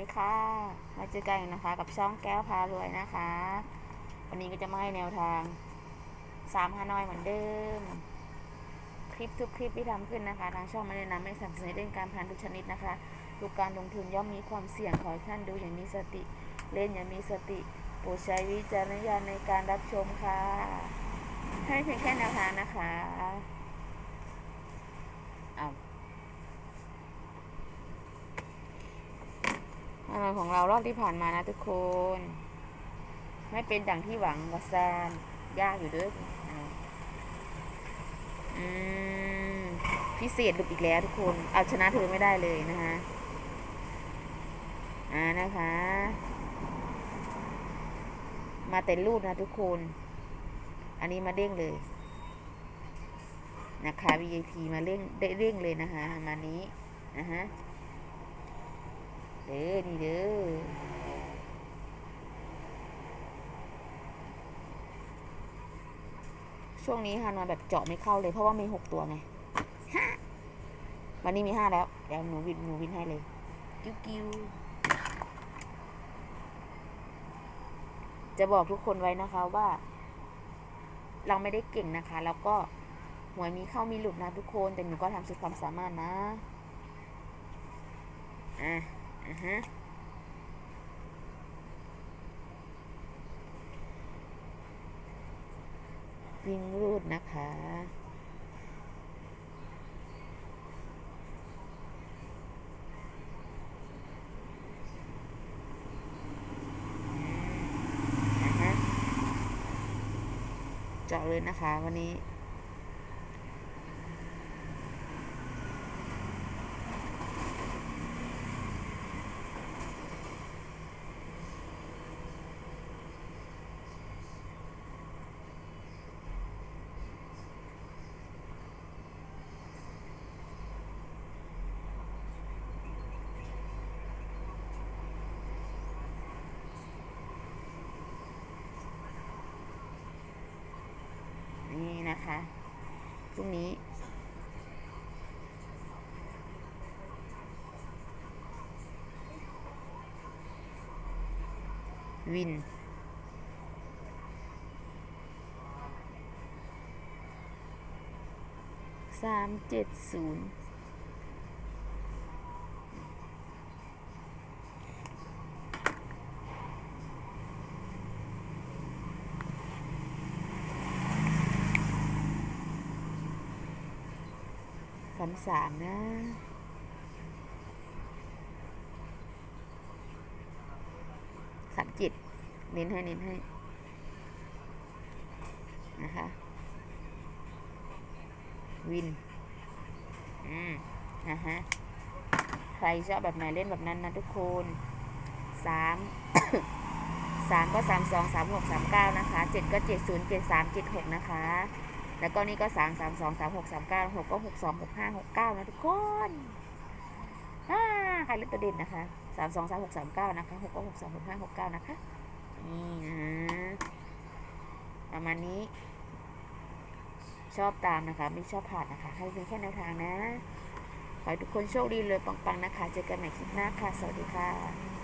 ดีค่ะ มาเจอกันนะคะ กับช่องแก้วพารวยนะคะ วันนี้ก็จะมาให้แนวทางสามฮานอยเหมือนเดิม คลิปทุกคลิปที่ทำขึ้นนะคะ ทางช่องไม่ได้นำไม่สนับสนุนเล่นการพนันทุกชนิดนะคะทุกการลงทุนย่อมมีความเสี่ยงขอให้ท่านดูอย่างมีสติ เล่นอย่างมีสติโปรดใช้วิจารณญาณในการรับชมค่ะ ให้เพียงแค่แนวทางนะคะเอา อะไรของเรารอบที่ผ่านมานะทุกคน ไม่เป็นดังที่หวังวาซานยากอยู่เด้ออืมพิเศษหลุดอีกแล้วทุกคน เอาชนะเธอไม่ได้เลยนะคะอ่านะคะ มาแต่รูดนะทุกคน อันนี้มาเด้งเลยนะคะ VIP มาเร่งได้เร่งเลยนะคะ มานี้นะฮะ เด้อนี่เด้อช่วงนี้ฮานอยแบบเจาะไม่เข้าเลยเพราะว่ามีหกตัวไงห้าวันนี้มีห้าแล้ว เดี๋ยวหนูวินหนูวินให้เลย กิ้วกิ้วจะบอกทุกคนไว้นะคะว่า เราไม่ได้เก่งนะคะ แล้วก็หวยมีเข้ามีหลุดนะทุกคน แต่หนูก็ทำสุดความสามารถนะ อะ วิ่งรูดนะคะอะฮะเจาะเลยนะคะวันนี้ นะคะพรุ่งนี้ วิน สามเจ็ดศูนย์ สามสามนะ สามจ็ดเน้นให้ เน้นให้ นะคะ วิน อืมนะฮะ ใครชอบแบบไหนเล่นแบบนั้นนะทุกคนสามสามก็สามสองสามหกสามเก้านะคะเจ็ดก็เจ็ดศูนย์เจ็ดสามเจ็ดหกนะคะ แล้วก็นี่ก็สามสามสองสามหกสามเก้าหกก็หกสองหกห้าหกเก้านะทุกคนอ่าใครเล่นตัวเด่นนะคะสามสองสามหกสามเก้านะคะหกก็หกสองหกห้าหกเก้านะคะนี่นะประมาณนี้ชอบตามนะคะ ไม่ชอบผ่านนะคะ ให้เป็นแค่แนวทางนะ ขอให้ทุกคนโชคดีเลยปังๆนะคะ เจอกันใหม่คลิปหน้าค่ะ สวัสดีค่ะ